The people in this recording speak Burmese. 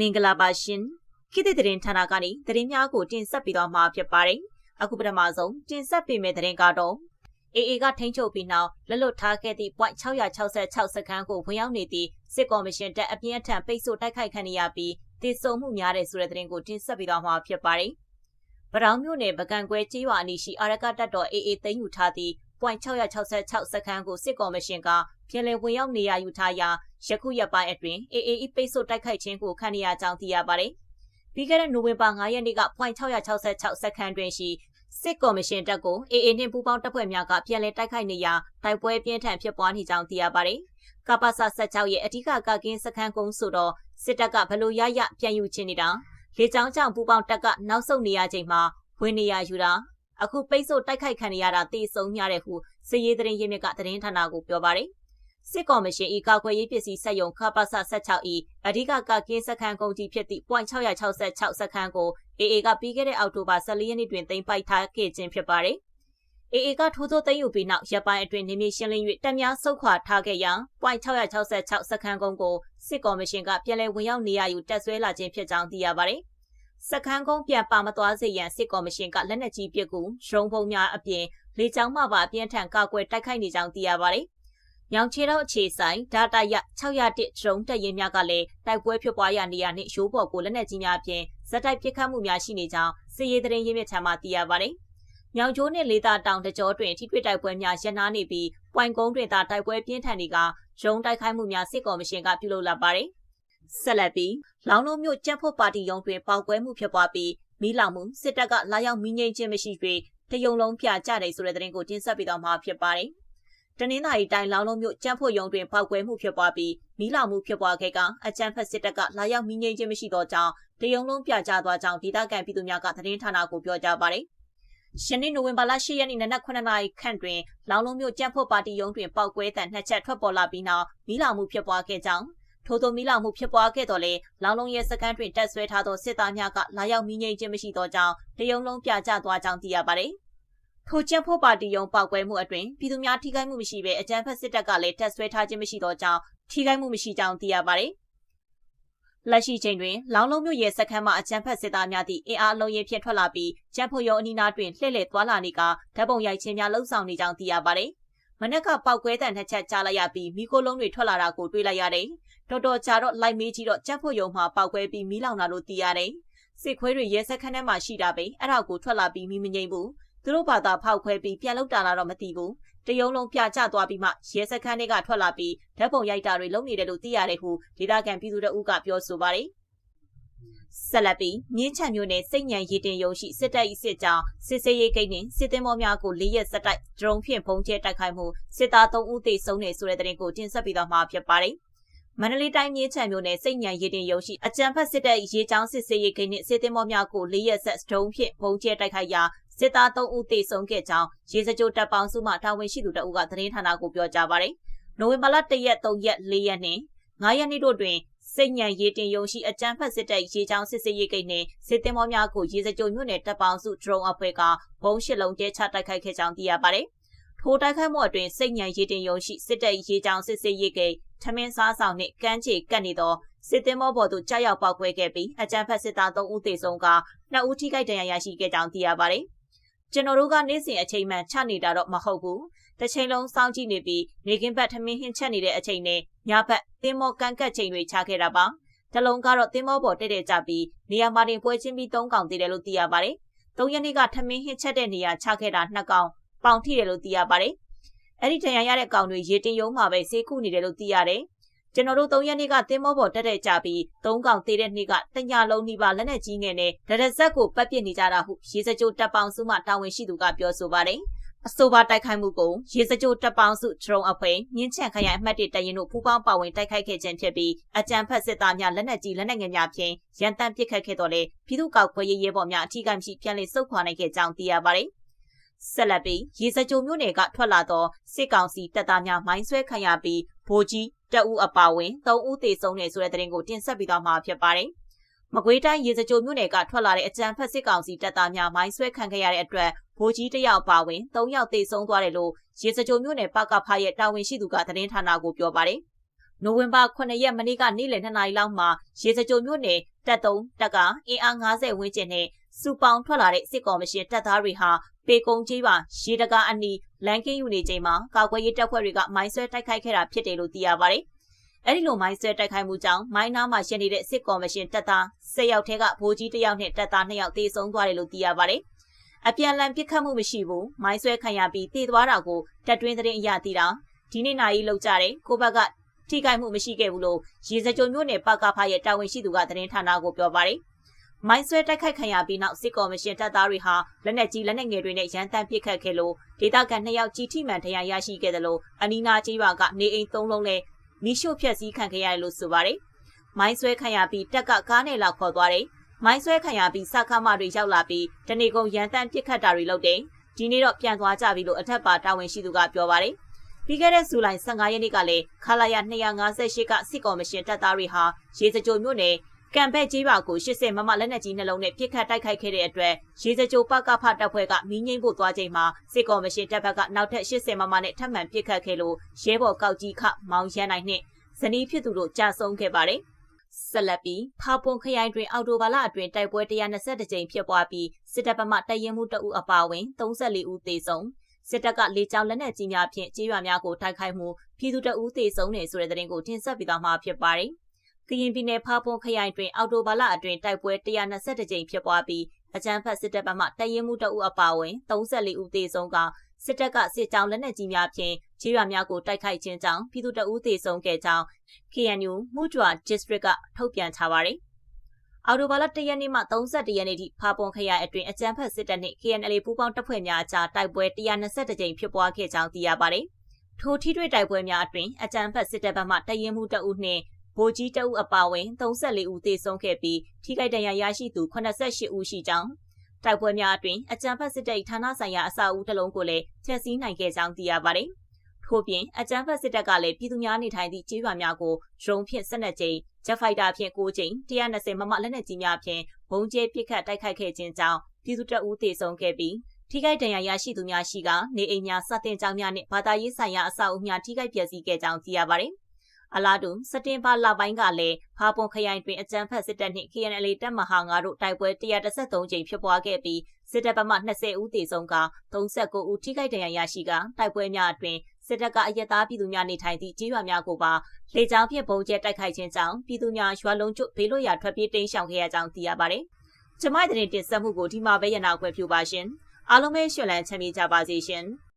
မင်္ဂလာပါရှင်ခေတ်သစ်သတင်းဌာနကနေသတင်းများကိုတင်ဆက်ပေးသွားမှာဖြစ်ပါတယ်အခုပထမဆုံးတင်ဆက်ပေးမယ့်သတင်းကတော့ AA ကထိန်းချုပ်ပြီးနောက်လက်လွတ်ထားခဲ့သည့် .666 စခန်းကိုဝင်ရောက်နေသည့်စစ်ကော်မရှင်တပ်အပြင်းအထန်ပိတ်ဆို့တိုက်ခိုက်ခံရပြီးတည်ဆုံမှုများတဲ့ဆိုတဲ့သတင်းကိုတင်ဆက်ပေးသွားမှာဖြစ်ပါတယ်ပရောင်မြို့နယ်ပကံကွဲကျေးရွာအနီးရှိအာရကတပ်တော် AA သိမ်းယူထားသည့် .666 စခန်းကိုစစ်ကော်မရှင်ကပြည်လည်ဝင်ရောက်နေရယူထားရာယခုရက်ပိုင်းအတွင်း AAE ပိတ်ဆို့တိုက်ခိုက်ခြင်းကိုခံရကြောင်းသိရပါတယ်။ပြီးခဲ့တဲ့နိုဝင်ဘာ9ရက်နေ့က .666 စခန်းတွင်ရှိစစ်ကော်မရှင်တပ်ကို AA နှင့်ပူးပေါင်းတပ်ဖွဲ့များကပြန်လည်တိုက်ခိုက်နေရာတိုက်ပွဲပြင်းထန်ဖြစ်ပွားနေကြောင်းသိရပါတယ်။ကပ္ပစ16ရဲ့အထူးကကင်းစခန်းကုန်းဆိုတော့စစ်တပ်ကဘလို့ရရပြန်ယူခြင်းနေတာလေကြောင်းကြောင့်ပူးပေါင်းတပ်ကနောက်ဆုတ်နေရချိန်မှာဝင်နေရယူတာ အခုပိတ်ဆို့တိုက်ခိုက်ခံရတာတေဆုံးများတဲ့ဟုစစ်ရေးသတင်းရင်းမြစ်ကသတင်းဌာနကိုပြောပါတယ်စစ်ကော်မရှင်၏ကာကွယ်ရေးပစ္စည်းစက်ယုံခပါဆ16၏အဓိကကကင်းစခန်းကုန်ကြီးဖြစ်သည့် .666 စခန်းကို AA ကပြီးခဲ့တဲ့အောက်တိုဘာ14ရက်နေ့တွင်သိမ်းပိုက်ထားခဲ့ခြင်းဖြစ်ပါတယ်။ AA ကထိုးထိုးသိမ်းယူပြီးနောက်ရပ်ပိုင်းအတွင်းနေမြေရှင်းလင်း၍တပ်များဆုတ်ခွာထားခဲ့ရာ .666 စခန်းကုန်းကိုစစ်ကော်မရှင်ကပြန်လည်ဝင်ရောက်နေရယူတက်ဆွဲလာခြင်းဖြစ်ကြောင်းသိရပါတယ်။ စခန်းကုန်းပြန်ပါမသွားစေရန်စစ်ကော်မရှင်ကလက်နက်ကြီးပစ်ကူရုံးပုံများအပြင်လေကြောင်းမှပါအပြင်းထန်ကာကွယ်တိုက်ခိုက်နေကြောင်းသိရပါတယ်။။ရောင်ချေတော့အခြေဆိုင်ဒါတာရ601ဒရုန်းတပ်ရင်းများကလည်းတိုက်ပွဲဖြစ်ပွားရနေရနှင့်ရိုးပေါ်ကိုလက်နက်ကြီးများဖြင့်ဇက်တိုက်ပစ်ခတ်မှုများရှိနေကြောင်းစစ်ရေးသတင်းရင်းမြစ်ထံမှသိရပါတယ်။မြောင်ကျိုးနှင့်လေးသာတောင်တကြောတွင်ထိတွေ့တိုက်ပွဲများရပ်နားနေပြီးပွိုင်ကုန်းတွင်သာတိုက်ပွဲပြင်းထန်နေကရုံးတိုက်ခိုက်မှုများစစ်ကော်မရှင်ကပြုလုပ်လာပါတယ်။ ဆက်လက်ပြီးလောင်လုံးမြို့ကြက်ဖို့ပါတီရုံးတွင်ပေါက်ကွဲမှုဖြစ်ပွားပြီးမီးလောင်မှုစစ်တပ်ကလာရောက်မီးငိမ့်ခြင်းမရှိ၍တယုံလုံးပြကြတယ်ဆိုတဲ့သတင်းကိုတင်ဆက်ပေးတော့မှာဖြစ်ပါတယ်။တနင်္သာရီတိုင်းလောင်လုံးမြို့ကြံ့ဖို့ရုံတွင်ပောက်ကွဲမှုဖြစ်ပွားပြီးမီးလောင်မှုဖြစ်ပွားခဲ့ကအကြမ်းဖက်စစ်တပ်ကလာရောက်မီးငြိမ်းခြင်းမရှိသောကြောင့်တရုံလုံးပြကြသွားကြောင်းဒေသခံပြည်သူများကသတင်းဌာနကိုပြောကြားပါတယ်။ရှနေ့နိုဝင်ဘာလ10ရက်နေ့နနက်9နာရီခန့်တွင်လောင်လုံးမြို့ကြံ့ဖို့ပါတီရုံးတွင်ပောက်ကွဲတဲ့နှစ်ချက်ထွက်ပေါ်လာပြီးနောက်မီးလောင်မှုဖြစ်ပွားခဲ့ကြောင်း ထို့သောမီးလောင်မှုဖြစ်ပွားခဲ့တော့လေလောင်လုံးရဲစခန်းတွင်တက်ဆွဲထားသောစစ်သားများကလာရောက်မီးငြိမ်းခြင်းမရှိသောကြောင့်တရုံလုံးပြကြသွားကြောင်းသိရပါတယ်။ထိုကျက်ဖို့ပါတီယုံပောက်ကွဲမှုအတွင်ပြည်သူများထိခိုက်မှုမရှိဘဲအကြမ်းဖက်စစ်တပ်ကလည်းတက်ဆွဲထားခြင်းမရှိသောကြောင့်ထိခိုက်မှုမရှိကြောင်းသိရပါတယ်။လက်ရှိချိန်တွင်လောင်လုံးမြို့ရဲစခန်းမှအကြမ်းဖက်စစ်သားများသည့်အင်အားလုံးရင်ဖြင့်ထွက်လာပြီးကျန်းဖို့ရုံအနီးနားတွင်လှည့်လည်သွားလာနေကဓာတ်ပုံရိုက်ခြင်းများလှုပ်ဆောင်နေကြောင်းသိရပါတယ်။မနက်ကပောက်ကွဲတဲ့နှစ်ချက်ကြားလိုက်ရပြီးမိခိုးလုံးတွေထွက်လာတာကိုတွေ့လိုက်ရတယ်။ တော်တော်ကြာတော့လိုက်မေးကြည့်တော့ကျန်းဖို့ရုံမှာပောက်ကွဲပြီးမီးလောင်တာလို့သိရတယ်။စစ်ခွေးတွေရဲစခန်းထဲမှာရှိတာပဲအဲ့ဒါကိုထွက်လာပြီးမီးမငိမ့်ဘူးသူတို့ဘာသာဖောက်ခွဲပြီးပြန်လောက်တာလာတော့မသိဘူးတယုံလုံးပြကျသွားပြီးမှရဲစခန်းတွေကထွက်လာပြီးဓာတ်ပုံရိုက်တာတွေလုပ်နေတယ်လို့သိရတယ်ဟုဒေသခံပြည်သူတို့ကပြောဆိုပါတယ်ဆက်လက်ပြီးမြင်းချံမျိုးနယ်စိတ်ညံရည်တင်ရုံရှိစစ်တပ်၏စစ်ကြောင်းစစ်စေးရေးဂိတ်နှင့်စစ်သည်မောများကို၄ရက်ဆက်တိုက်ဒရုန်းဖြင့်ပုံကျဲတိုက်ခိုက်မှုစစ်သား၃ဦးသေဆုံးနေဆိုတဲ့တဲ့ရင်ကိုတင်ဆက်ပေးသွားမှာဖြစ်ပါတယ် မန္တလေးတိုင်းမြင်းချံမြို့နယ်စိတ်ညံရည်တင်ရုံရှိအကြံဖက်စစ်တပ်ရေချောင်းစစ်စေးရေးဂိတ်နှင့်စစ်သည်မောများကို၄ရက်ဆက်ဒရုန်းဖြင့်ပုံကျဲတိုက်ခိုက်ရာစစ်သား3ဦးသေဆုံးခဲ့ကြောင်းရေစကြိုတပ်ပေါင်းစုမှတာဝန်ရှိသူတအုပ်ကသတင်းဌာနကိုပြောကြားပါတယ်။နိုဝင်ဘာလ1ရက်3ရက်4ရက်နှင့်9ရက်နေ့တို့တွင်စိတ်ညံရေးတင်ယုံရှိအကြမ်းဖက်စစ်တပ်ရေချောင်းစစ်စေးရေးကိန်းနှင့်စစ်တင်မောများကိုရေစကြိုမြို့နယ်တပ်ပေါင်းစုဒရုန်းအဖွဲ့ကဘုံရှစ်လုံးတဲချတိုက်ခိုက်ခဲ့ကြောင်းသိရပါတယ်။ထိုတိုက်ခိုက်မှုအတွင်းစိတ်ညံရေးတင်ယုံရှိစစ်တပ်ရေချောင်းစစ်စေးရေးကိန်း ထမင်းစားဆောင်နှင့်ကမ်းခြေကပ်နေသောစစ်တင်မောပေါ်သို့ကြားရောက်ပေါက်ကွဲခဲ့ပြီးအကြမ်းဖက်စစ်သား3ဦးသေဆုံးက2ဦးထိခိုက်ဒဏ်ရာရရှိခဲ့ကြောင်းသိရပါတယ်။ကျွန်တော်တို့ကနေ့စဉ်အချိန်မှန်ချနေတာတော့မဟုတ်ဘူးတစ်ချိန်လုံးစောင့်ကြည့်နေပြီးနေကင်းဘက်ထမင်းဟင်းချက်နေတဲ့အချိန်နဲ့ညဘက်သင်းမောကန့်ကတ်ချိန်တွေချခဲ့တာပါတလုံးကတော့သင်းမောပေါ်တက်တက်ကြပြီးနေရာမှာတင်ပွဲချင်းပြီး၃កောင်သေးတယ်လို့သိရပါတယ်၃ရက်နေ့ကထမင်းဟင်းချက်တဲ့နေရာချခဲ့တာ၂កောင်ပေါင်ထိတယ်လို့သိရပါတယ် အဲ့ဒီထံရရတဲ့ကောင်တွေရေတင်ယုံမှာပဲဈေးခုနေတယ်လို့သိရတယ်ကျွန်တော်တို့၃ရက်နေ့ကတင်းမောပေါ်တက်တဲ့ကြပြီး၃កောင်သေးတဲ့နေ့ကတညလုံးနှိပါလက်နဲ့ကြီးငယ်နဲ့ဒရဇက်ကိုပတ်ပစ်နေကြတာဟုရေစကြိုတပ်ပေါင်းစုမှတာဝန်ရှိသူကပြောဆိုပါတယ်အဆိုပါတိုက်ခိုက်မှုကိုရေစကြိုတပ်ပေါင်းစုဒရုန်းအဖွဲ့မြင်းချံခရိုင်အမှတ်၁တရင်တို့ပူးပေါင်းပါဝင်တိုက်ခိုက်ခဲ့ခြင်းဖြစ်ပြီးအကြံဖက်စစ်သားများလက်နက်ကြီးလက်နက်ငယ်များဖြင့်ရန်တမ်းပစ်ခတ်ခဲ့တော့လေပြည်သူ့ကောက်ခွဲရေးရဲဘော်များအထီးကမရှိပြန်လည်ဆုတ်ခွာနိုင်ခဲ့ကြောင်းသိရပါတယ် ဆက်လက်ပြီးရေစကြိုမြို့နယ်ကထွက်လာသောစစ်ကောင်စီတပ်သားများမိုင်းဆွဲခံရပြီးဗိုလ်ကြီးတအူးအပါဝင်၃ဦးသေဆုံးတယ်ဆိုတဲ့သတင်းကိုတင်ဆက်ပေးသွားမှာဖြစ်ပါတယ်။မကွေးတိုင်းရေစကြိုမြို့နယ်ကထွက်လာတဲ့အကြံဖက်စစ်ကောင်စီတပ်သားများမိုင်းဆွဲခံခဲ့ရတဲ့အတွက်ဗိုလ်ကြီးတယောက်ပါဝင်၃ယောက်သေဆုံးသွားတယ်လို့ရေစကြိုမြို့နယ်ပကဖရဲ့တာဝန်ရှိသူကသတင်းဌာနကိုပြောပါတယ်။နိုဝင်ဘာ9ရက်မနေ့ကနေ့လယ်2နာရီလောက်မှာရေစကြိုမြို့နယ်တပ်သုံးတပ်ကအင်အား90ဝန်းကျင်နဲ့ စူပေါင်းထွက်လာတဲ့စစ်ကော်မရှင်တပ်သားတွေဟာပေကုံကြီးပါရေတကာအနီးလန်ကင်းယူနေချိန်မှာကာကွယ်ရေးတပ်ဖွဲ့တွေကမိုင်းဆွဲတိုက်ခိုက်ခဲ့တာဖြစ်တယ်လို့သိရပါတယ်။အဲဒီလိုမိုင်းဆွဲတိုက်ခိုက်မှုကြောင့်မိုင်းနားမှာရှိနေတဲ့စစ်ကော်မရှင်တပ်သား10ယောက်ထဲကဗိုလ်ကြီးတစ်ယောက်နဲ့တပ်သား2ယောက်သေဆုံးသွားတယ်လို့သိရပါတယ်။အပြန်လန်ပစ်ခတ်မှုမရှိဘူး။မိုင်းဆွဲခံရပြီးတည်သွားတာကိုတပ်တွင်းသတင်းအရသိတာဒီနေ့နိုင်လောက်ကြတယ်။ကိုဘက်ကထိခိုက်မှုမရှိခဲ့ဘူးလို့ရေစကြိုမြို့နယ်ပကဖရဲ့တာဝန်ရှိသူကသတင်းဌာနကိုပြောပါတယ်။ မိုင်းဆွဲတိုက်ခိုက်ခံရပြီးနောက်စစ်ကော်မရှင်တပ်သားတွေဟာလက်နက်ကြီးလက်နက်ငယ်တွေနဲ့ရန်တမ်းပစ်ခတ်ခဲ့လို့ဒေသခံနှစ်ယောက်ကြီးထိမှန်တရားရရှိခဲ့တယ်လို့အနီနာကြီးပါကနေအိမ်သုံးလုံးနဲ့မိရှို့ဖျက်ဆီးခံခဲ့ရတယ်လို့ဆိုပါတယ်။မိုင်းဆွဲခံရပြီးတက်ကကားနဲ့လောက်ခေါ်သွားတယ်။မိုင်းဆွဲခံရပြီးစကားမတွေရောက်လာပြီးတနေကုန်ရန်တမ်းပစ်ခတ်တာတွေလုပ်တယ်။ဒီနေ့တော့ပြန်သွားကြပြီလို့အထက်ပါတာဝန်ရှိသူကပြောပါတယ်။ပြီးခဲ့တဲ့ဇူလိုင်15ရက်နေ့ကလည်းခလာရ258ကစစ်ကော်မရှင်တပ်သားတွေဟာရေစကြိုမြို့နယ် ကံဘက်ကြီးပါကို80မမလက်နက်ကြီးနှလုံးနဲ့ပြစ်ခတ်တိုက်ခိုက်ခဲ့တဲ့အတွက်ရေစကြိုပကဖတပ်ဖွဲ့ကမီးငိမ့်ဖို့သွားချိန်မှာစစ်ကော်မရှင်တပ်ဘက်ကနောက်ထပ်80မမနဲ့ထပ်မံပြစ်ခတ်ခဲ့လို့ရဲဘော်ကောက်ကြီးခမောင်ရန်နိုင်နှင့်ဇနီးဖြစ်သူတို့ကြာဆုံးခဲ့ပါတယ်ဆက်လက်ပြီးဖာပွန်ခရိုင်တွင်အော်တိုဘာလအတွင်းတိုက်ပွဲ120ကြိမ်ဖြစ်ပွားပြီးစစ်တပ်ဗမာတရင်မှုတအုပ်အပါအဝင်34ဦးသေဆုံးစစ်တပ်ကလေကြောင်းလက်နက်ကြီးများဖြင့်ကြေးရွာများကိုတိုက်ခိုက်မှုပြည်သူတအုပ်သေဆုံးနေဆိုတဲ့သတင်းကိုတင်ဆက်ပေးသွားမှာဖြစ်ပါတယ်။ ကရင်ပြည်နယ်ဖားပွန်ခရိုင်တွင်အော်တိုဘာလအတွင်းတိုက်ပွဲ120ကြိမ်ဖြစ်ပွားပြီးအကြမ်းဖက်စစ်တပ်ဘက်မှတရင်မှုတအုပ်အပါအဝင်34ဦးသေဆုံးကစစ်တပ်ကစစ်ကြောင်းလက်နက်ကြီးများဖြင့်ခြေရွာများကိုတိုက်ခိုက်ခြင်းကြောင့်ပြည်သူတအုပ်သေဆုံးခဲ့ကြောင်း KNU မှုကြွ district ကထုတ်ပြန်ထားပါတယ်။အော်တိုဘာလ၁ရက်နေ့မှ31ရက်နေ့ထိဖာပွန်ခရိုင်အတွင်းအကြမ်းဖက်စစ်တပ်နှင့် KNL ပူးပေါင်းတပ်ဖွဲ့များအကြားတိုက်ပွဲ120ကြိမ်ဖြစ်ပွားခဲ့ကြောင်းသိရပါတယ်။ထိုထိတွေ့တိုက်ပွဲများအတွင်းအကြမ်းဖက်စစ်တပ်ဘက်မှတရင်မှုတအုပ်နှင့် ဗိုလ်ကြီးတအုပ်အပါအဝင်34ဦးသေဆုံးခဲ့ပြီးထိခိုက်ဒဏ်ရာရရှိသူ88ဦးရှိကြောင်းတိုက်ပွဲများအတွင်းအကြမ်းဖက်စစ်တပ်ဌာနဆိုင်ရာအဆောက်အဦတစ်လုံးကိုလည်းဖျက်ဆီးနိုင်ခဲ့ကြောင်းသိရပါတယ်။ထို့ပြင်အကြမ်းဖက်စစ်တပ်ကလည်းပြည်သူများနေထိုင်သည့်ကျေးရွာများကိုဒရုန်းဖြင့်၁၂ကြိမ်ဂျက်ဖိုက်တာဖြင့်9ကြိမ်120မမလက်နက်ကြီးများဖြင့်ဘုံကျဲပစ်ခတ်တိုက်ခိုက်ခဲ့ခြင်းကြောင့်ပြည်သူတပ်ဦးသေဆုံးခဲ့ပြီးထိခိုက်ဒဏ်ရာရရှိသူများရှိကနေအိမ်များစတင်ကြောင်းများနှင့်ဘာသာရေးဆိုင်ရာအဆောက်အဦများထိခိုက်ပျက်စီးခဲ့ကြောင်းသိရပါတယ်။ အလားတူစတင်ပါလပိုင်းကလည်းဖာပွန်ခရိုင်တွင်အကြမ်းဖက်စစ်တပ်နှင့် KNL တပ်မဟာ9တို့တိုက်ပွဲ133ကြိမ်ဖြစ်ပွားခဲ့ပြီးစစ်တပ်ဘက်မှ20ဦးသေဆုံးက39ဦးထိခိုက်ဒဏ်ရာရရှိကတိုက်ပွဲများအတွင်စစ်တပ်ကအရက်သားပြည်သူများနေထိုင်သည့်ကြေးရွာများကိုပါလေကြောင်းဖြင့်ပုံကျဲတိုက်ခိုက်ခြင်းကြောင့်ပြည်သူများရွာလုံးကျွတ်ဘေးလွတ်ရာထွက်ပြေးတိမ်းရှောင်ခဲ့ရကြောင်းသိရပါတယ်။ကျမတဲ့တင်ဆက်မှုကိုဒီမှာပဲရနာခွဲပြုပါရှင်။အားလုံးပဲရှင်လန်းချမ်းမြေ့ကြပါစေရှင်။